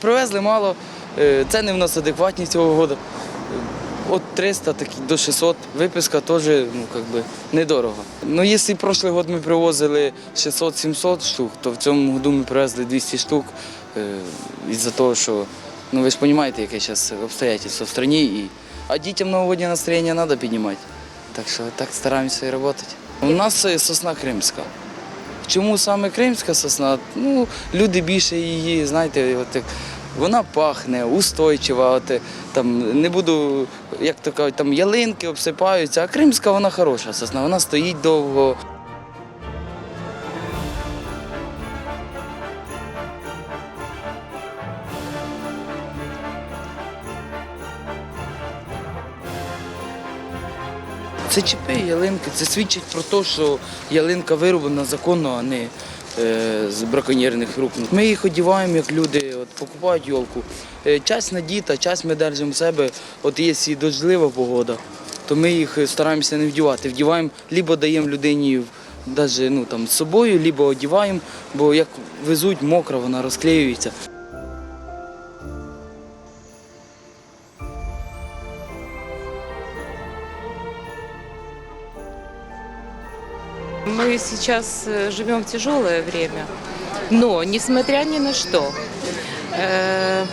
Привезли мало, е, ціни в нас адекватні цього року. От 300 такі, до 600. Виписка теж ну, как би, недорого. Ну, якщо прошлий год ми привозили 600-700 штук, то в цьому году ми привезли 200 штук е, із-за того, що ну, ви ж розумієте, яке зараз обстоятельство в країні. І... А дітям новогоднє настроєння треба піднімати. Так що так стараємося і працювати. У нас е, сосна кримська. Чому саме кримська сосна? Ну, люди більше її, знаєте, от вона пахне, устойчива. От, е, там, не буду, як то кажуть, там ялинки обсипаються, а кримська вона хороша сосна, вона стоїть довго. Це чіпи ялинки. Це свідчить про те, що ялинка вироблена законно, а не е, з браконьєрних рук. Ми їх одіваємо, як люди от, покупають йолку. Е, часть надіта, часть ми держимо в себе. От якщо дождлива погода, то ми їх стараємося не вдівати. Вдіваємо, либо даємо людині даже, ну, там, з собою, либо одіваємо, бо як везуть мокро, вона розклеюється. Мы сейчас э, живем в тяжелое время, но несмотря ни на что, э,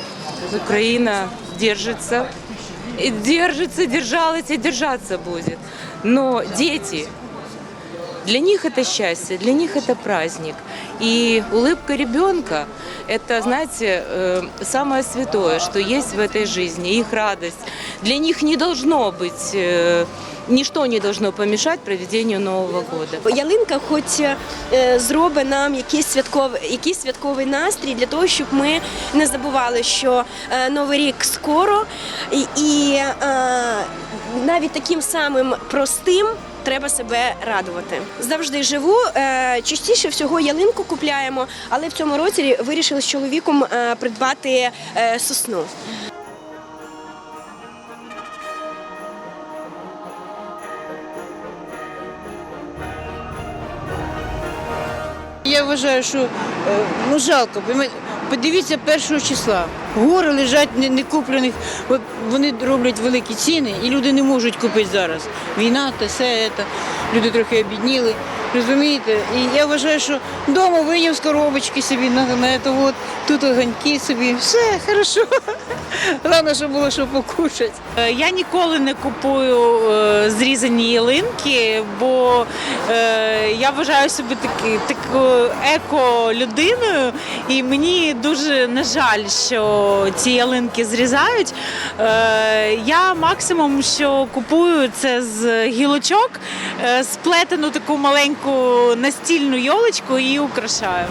Украина держится, и держится, держалась и держаться будет. Но дети, для них это счастье, для них это праздник. И улыбка ребенка – это, знаете, э, самое святое, что есть в этой жизни, их радость. Для них не должно быть, э, не должно помешать проведению Нового года. Ялинка, хоч е, зробить нам якийсь святковий, якийсь святковий настрій для того, щоб ми не забували, що е, новий рік скоро, і, і е, навіть таким самим простим. Треба себе радувати. Завжди живу. Частіше всього ялинку купляємо, але в цьому році вирішили з чоловіком придбати сосну. Я вважаю, що е, ну жалко. Подивіться першого числа. Гори лежать не, куплених. Вони роблять великі ціни, і люди не можуть купити зараз. Війна, те все це. Люди трохи обідніли. Розумієте? І я вважаю, що вдома виняв з коробочки собі на, на це от, тут огоньки собі. Все, хорошо. Головне, щоб було що покушати. Е, Я ніколи не купую е, зрізані ялинки, бо е, я вважаю себе таки, такою еко-людиною, і мені дуже на жаль, що ці ялинки зрізають. Я максимум, що купую, це з гілочок, сплетену таку маленьку настільну йолочку і украшаю.